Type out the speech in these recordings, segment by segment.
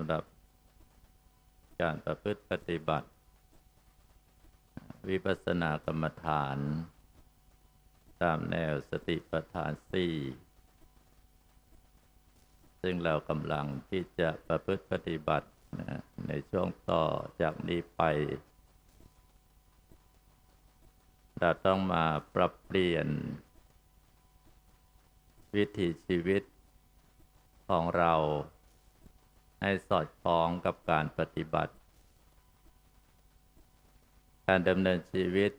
ำหรับการประพฤติปฏิบัติ วิปัสสนากรรมฐาน ตามแนวสติปัฏฐานสี่ซึ่งเรากำลังที่จะประพฤติปฏิบัตินะในช่วงต่อจากนี้ไป เราต้องมาปรับเปลี่ยน วิถีชีวิตของเรา ให้สอดคล้องกับการปฏิบัติ การดำเนินชีวิต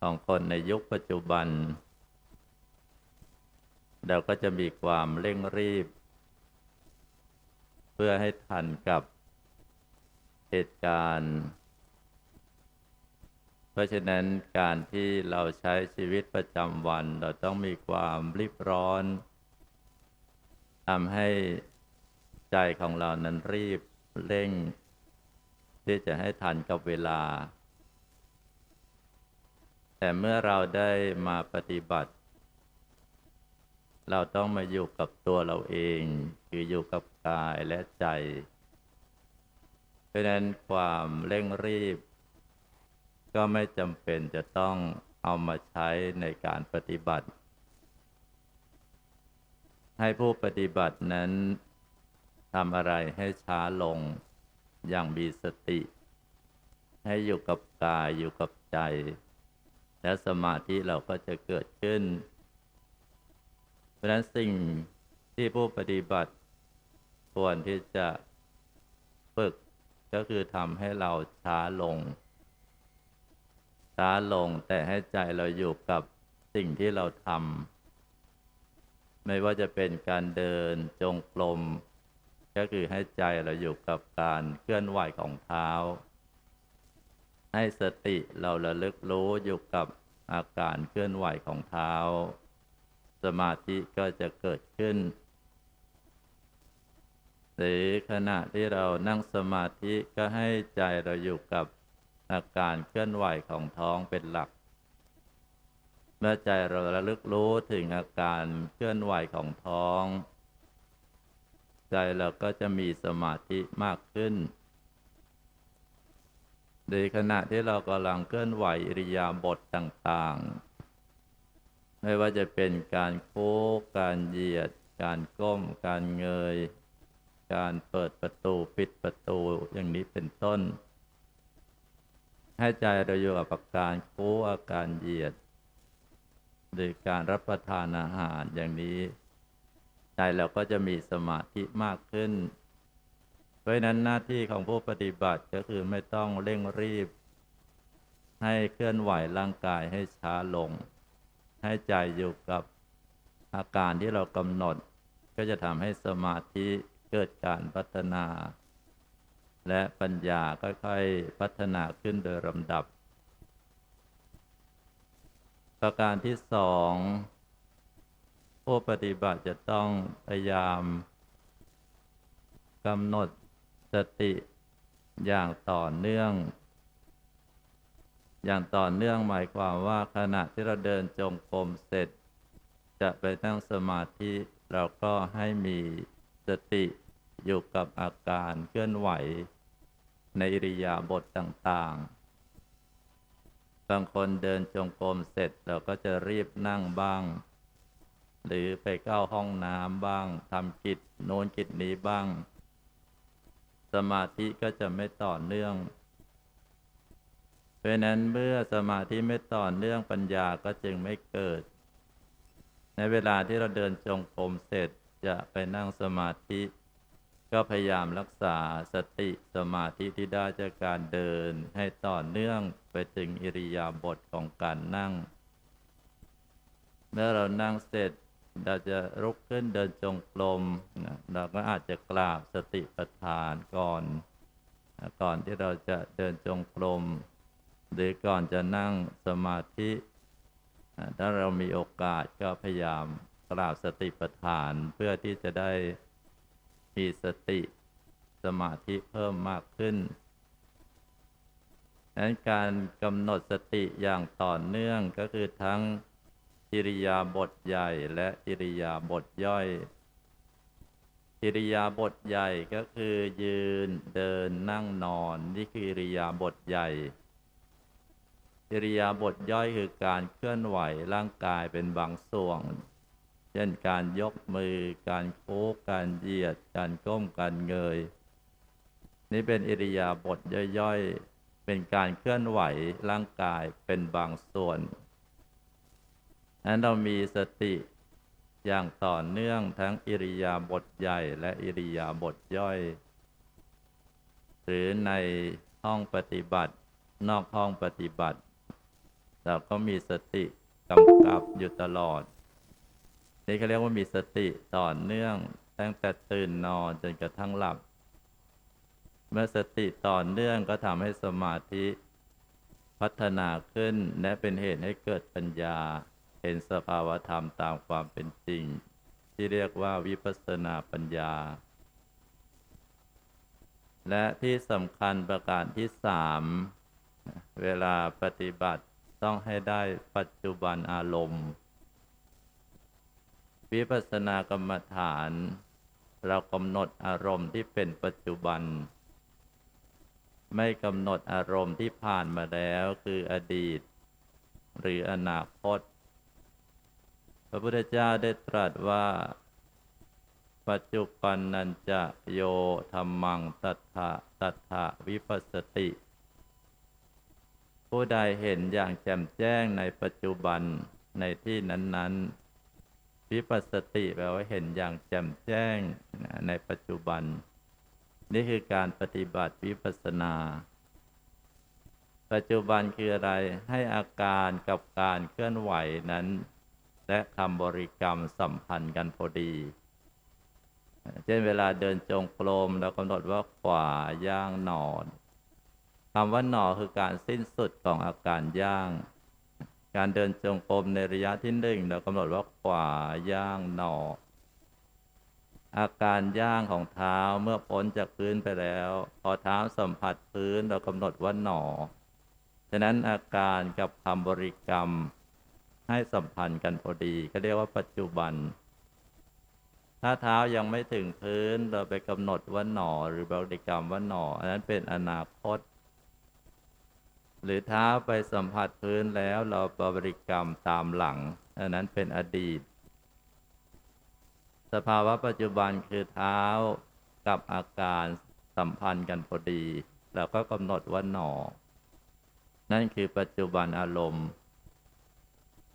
ของคนในยุคปัจจุบัน เราก็จะมีความเร่งรีบ เพื่อให้ทันกับเหตุการณ์ เพราะฉะนั้นการที่เราใช้ชีวิตประจำวัน เราต้องมีความรีบร้อนทำให้ ใจของเรานั้นรีบเร่ง ที่จะให้ทันกับเวลา แต่เมื่อเราได้มาปฏิบัติ เราต้องมาอยู่กับตัวเราเอง คืออยู่กับกายและใจ เพราะนั้นความเร่งรีบ ก็ไม่จำเป็นจะต้องเอามาใช้ในการปฏิบัติ ให้ผู้ปฏิบัตินั้น ทำอะไรให้ช้าลงอย่างมีสติ ให้อยู่กับกายอยู่กับใจ และสมาธิเราก็จะเกิดขึ้น เพราะนั้นสิ่งที่ผู้ปฏิบัติควรที่จะฝึกก็คือทำให้เราช้าลง ช้าลงแต่ให้ใจเราอยู่กับสิ่งที่เราทำไม่ว่าจะเป็นการเดินจงกรม ก็คือให้ใจเราอยู่กับการเคลื่อนไหวของเท้า ให้สติเราระลึกรู้อยู่กับอาการเคลื่อนไหวของเท้า สมาธิก็จะเกิดขึ้น หรือขณะที่เรานั่งสมาธิก็ให้ใจเราอยู่กับอาการเคลื่อนไหวของท้องเป็นหลัก เมื่อใจเราระลึกรู้ถึงอาการเคลื่อนไหวของท้อง ใจเราก็จะมีสมาธิมากขึ้นในขณะที่เรากำลังเคลื่อนไหวอิริยาบถต่างๆ ไม่ว่าจะเป็นการโค้การเหยียด การก้ม การเงย การเปิดประตูปิดประตูอย่างนี้เป็นต้น ให้ใจเราอยู่กับอาการโค้อาการเหยียด หรือการรับประทานอาหารอย่างนี้ ใจเราก็จะมีสมาธิมากขึ้น เพราะนั้นหน้าที่ของผู้ปฏิบัติก็คือไม่ต้องเร่งรีบ ให้เคลื่อนไหวร่างกายให้ช้าลง ให้ใจอยู่กับอาการที่เรากำหนด ก็จะทำให้สมาธิเกิดการพัฒนา และปัญญาค่อยๆพัฒนาขึ้นโดยลำดับ ประการที่สอง ผู้ปฏิบัติจะต้องพยายามกำหนดสติอย่างต่อเนื่อง อย่างต่อเนื่องหมายความว่าขณะที่เราเดินจงกรมเสร็จ จะไปนั่งสมาธิเราก็ให้มีสติอยู่กับอาการเคลื่อนไหว ในอิริยาบถต่างๆ บางคนเดินจงกรมเสร็จเราก็จะรีบนั่งบ้าง หรือไปเข้าห้องน้ำบ้างทำกิจโน้นกิจนี้บ้าง สมาธิก็จะไม่ต่อเนื่อง เพราะนั้นเมื่อสมาธิไม่ต่อเนื่องปัญญาก็จึงไม่เกิด ในเวลาที่เราเดินจงกรมเสร็จจะไปนั่งสมาธิ ก็พยายามรักษาสติสมาธิที่ได้จากการเดินให้ต่อเนื่องไปถึงอิริยาบถของการนั่ง เมื่อเรานั่งเสร็จ เราจะลุกขึ้นเดินจงกรมนะเราก็อาจจะกราบสติปัฏฐานก่อนนะก่อนที่เราจะเดินจงกรมหรือก่อนจะนั่งสมาธินะถ้าเรามีโอกาสก็พยายามกราบสติปัฏฐานเพื่อที่จะได้มีสติสมาธิเพิ่มมากขึ้นนั้นการกำหนดสติอย่างต่อเนื่องก็คือทั้ง อิริยาบถใหญ่และอิริยาบถย่อย อิริยาบถใหญ่ก็คือยืนเดินนั่งนอนนี่คืออิริยาบถใหญ่ อิริยาบถย่อยคือการเคลื่อนไหวร่างกายเป็นบางส่วน เช่นการยกมือ การโค้งการเหยียด การก้มการเงย นี่เป็นอิริยาบถย่อยๆ เป็นการเคลื่อนไหวร่างกายเป็นบางส่วน นั้นเรามีสติอย่างต่อเนื่องทั้งอิริยาบถใหญ่และอิริยาบถย่อย หรือในห้องปฏิบัติ นอกห้องปฏิบัติ เราก็มีสติกำกับอยู่ตลอด นี่เขาเรียกว่ามีสติต่อเนื่องตั้งแต่ตื่นนอนจนกระทั่งหลับ เมื่อสติต่อเนื่องก็ทำให้สมาธิ พัฒนาขึ้นและเป็นเหตุให้เกิดปัญญา ห็นสภาวธรรมตามความเป็นจริง ที่เรียกว่าวิปัสสนาปัญญา และที่สำคัญประการที่สามเวลาปฏิบัติต้องให้ได้ปัจจุบันอารมณ์ วิปัสสนากรรมฐาน เรากำหนดอารมณ์ที่เป็นปัจจุบัน ไม่กำหนดอารมณ์ที่ผ่านมาแล้วคืออดีต หรืออนาคต พระพุทธเจ้าได้ตรัสว่า ปัจจุบันนันจะโยธรรมังตัทธะตัทธะวิปัสสติ ผู้ใดเห็นอย่างแจ่มแจ้งในปัจจุบันในที่นั้น ๆ วิปัสสติแปลว่าเห็นอย่างแจ่มแจ้งในปัจจุบัน นี่คือการปฏิบัติวิปัสสนาปัจจุบันคืออะไรให้อาการกับการเคลื่อนไหวนั้น และคำบริกรรมสัมพันธ์กันพอดี เช่นเวลาเดินจงกรมเรากำหนดว่าขวาย่างหนอนคำว่าหนอคือการสิ้นสุดของอาการย่าง การเดินจงกรมในระยะที่หนึ่งเรากำหนดว่าขวาย่างหนอ อาการย่างของเท้าเมื่อพ้นจากพื้นไปแล้ว พอเท้าสัมผัสพื้นเรากำหนดว่าหนอ ฉะนั้นอาการกับคำบริกรรม ให้สัมพันธ์กันพอดีก็เรียกว่าปัจจุบัน ถ้าเท้ายังไม่ถึงพื้นเราไปกำหนดว่าหนอหรือบริกรรมว่าหนออันนั้นเป็นอนาคต หรือเท้าไปสัมผัสพื้นแล้วเราบริกรรมตามหลังอันนั้นเป็นอดีต สภาวะปัจจุบันคือเท้ากับอาการสัมพันธ์กันพอดีเราก็กำหนดว่าหนอ นั่นคือปัจจุบันอารมณ์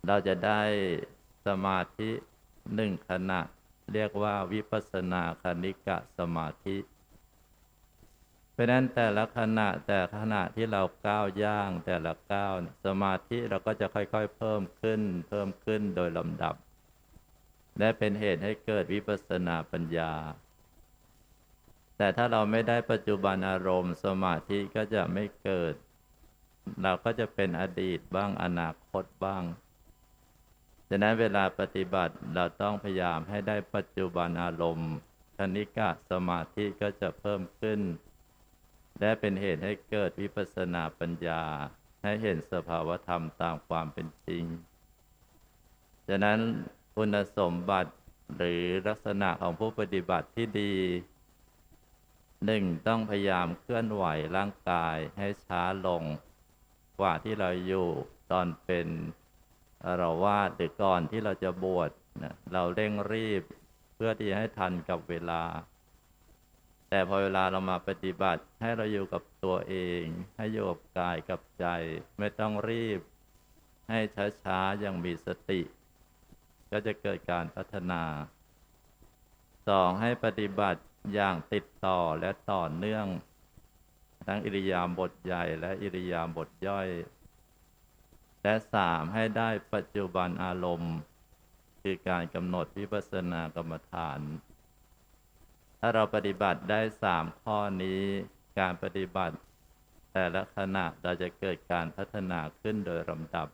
เราจะได้สมาธิหนึ่งขณะ เรียกว่าวิปัสสนาคณิกะสมาธิ เพราะนั้นแต่ละขณะแต่ขณะที่เราก้าวย่างแต่ละก้าวสมาธิเราก็จะค่อยๆเพิ่มขึ้น เพิ่มขึ้นโดยลำดับ และเป็นเหตุให้เกิดวิปัสสนาปัญญา แต่ถ้าเราไม่ได้ปัจจุบันอารมณ์ สมาธิก็จะไม่เกิด เราก็จะเป็นอดีตบ้างอนาคตบ้าง ฉะนั้นเวลาปฏิบัติเราต้องพยายามให้ได้ปัจจุบันอารมณ์คณิกะสมาธิก็จะเพิ่มขึ้น และเป็นเหตุให้เกิดวิปัสสนาปัญญา ให้เห็นสภาวธรรมตามความเป็นจริง ฉะนั้นคุณสมบัติหรือลักษณะของผู้ปฏิบัติที่ดีหนึ่งต้องพยายามเคลื่อนไหวร่างกายให้ช้าลง กว่าที่เราอยู่ตอนเป็น เราว่าหรือก่อนที่เราจะบวชนะเราเร่งรีบเพื่อที่จะให้ทันกับเวลา แต่พอเวลาเรามาปฏิบัติให้เราอยู่กับตัวเอง ให้อยู่กับกายกับใจ ไม่ต้องรีบ ให้ช้าๆอย่างมีสติ ก็จะเกิดการพัฒนาสองให้ปฏิบัติอย่างติดต่อและต่อเนื่อง ทั้งอิริยาบถใหญ่และอิริยาบถย่อย และสามให้ได้ปัจจุบันอารมณ์ คือการกำหนดวิปัสสนากรรมฐาน ถ้าเราปฏิบัติได้สามข้อนี้การปฏิบัติ แต่ละขณะเราจะเกิดการพัฒนาขึ้นโดยลำดับ